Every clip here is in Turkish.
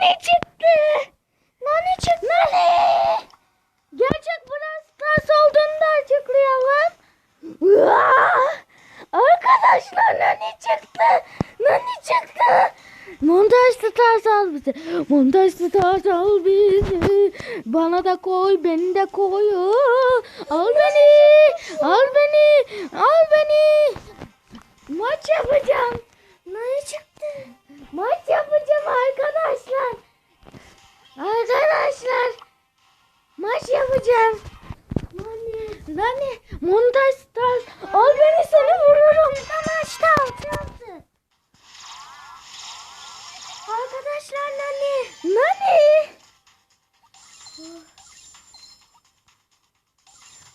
Nani çıktı. Nani çıktı. Nani. Gerçek Brawl Stars olduğunu da açıklayalım. Arkadaşlar Nani çıktı. Nani çıktı. Montaj Stars al bizi. Montaj Stars al bizi. Bana da koy, beni de koy. Al beni. Al beni. Maç yapacağım. Nani? Nani? Montaj Stars. Al beni seni vururum. Arkadaşlar Nani. Nani.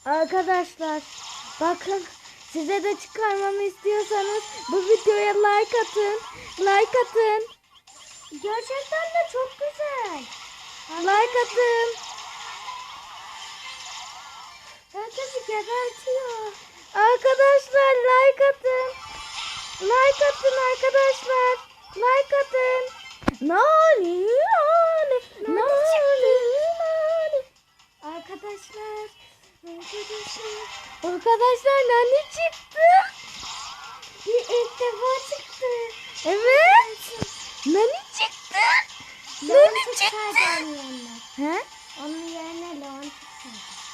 Arkadaşlar bakın size de çıkarmamı istiyorsanız bu videoya like atın. Like atın. Gerçekten de çok güzel. Like atın. Herkesi gebertiyor. Arkadaşlar like atın. Like atın arkadaşlar. Like atın. Nani nani nani nani. Arkadaşlar. Arkadaşlar. Arkadaşlar nani çıktı. Bir ilk defa çıktı. Evet. Nani çıktı. Nani çıktı. He?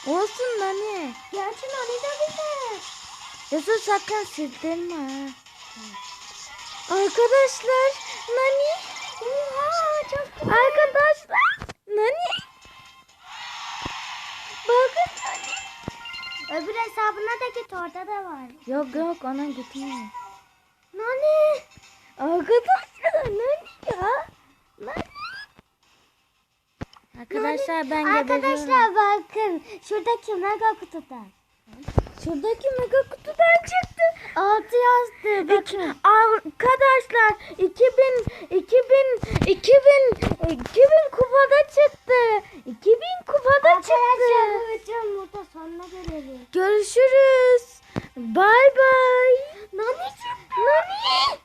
Olsun nani. Gerçi Nani de bilir. Yusuf sakın sildirme. ha. Arkadaşlar nani. Oha çok güzel. Arkadaşlar nani. Bakın nani. Öbür hesabına da git orada da var. Yok yok ona gitmiyor. Nani? Arkadaşlar nani ya? Nani. Arkadaşlar ben geberiyorum. Arkadaşlar bakın. Şuradaki mega kutuda. Şuradaki mega kutudan çıktı. Altı yazdı. Bakın. Arkadaşlar 2000 2000 2000 2000 kupada çıktı. 2000 kupada Arkadaşlar çıktı. bu videonun burada sonuna gelelim. Görüşürüz. Bay bay. Nani çıktı. Nani.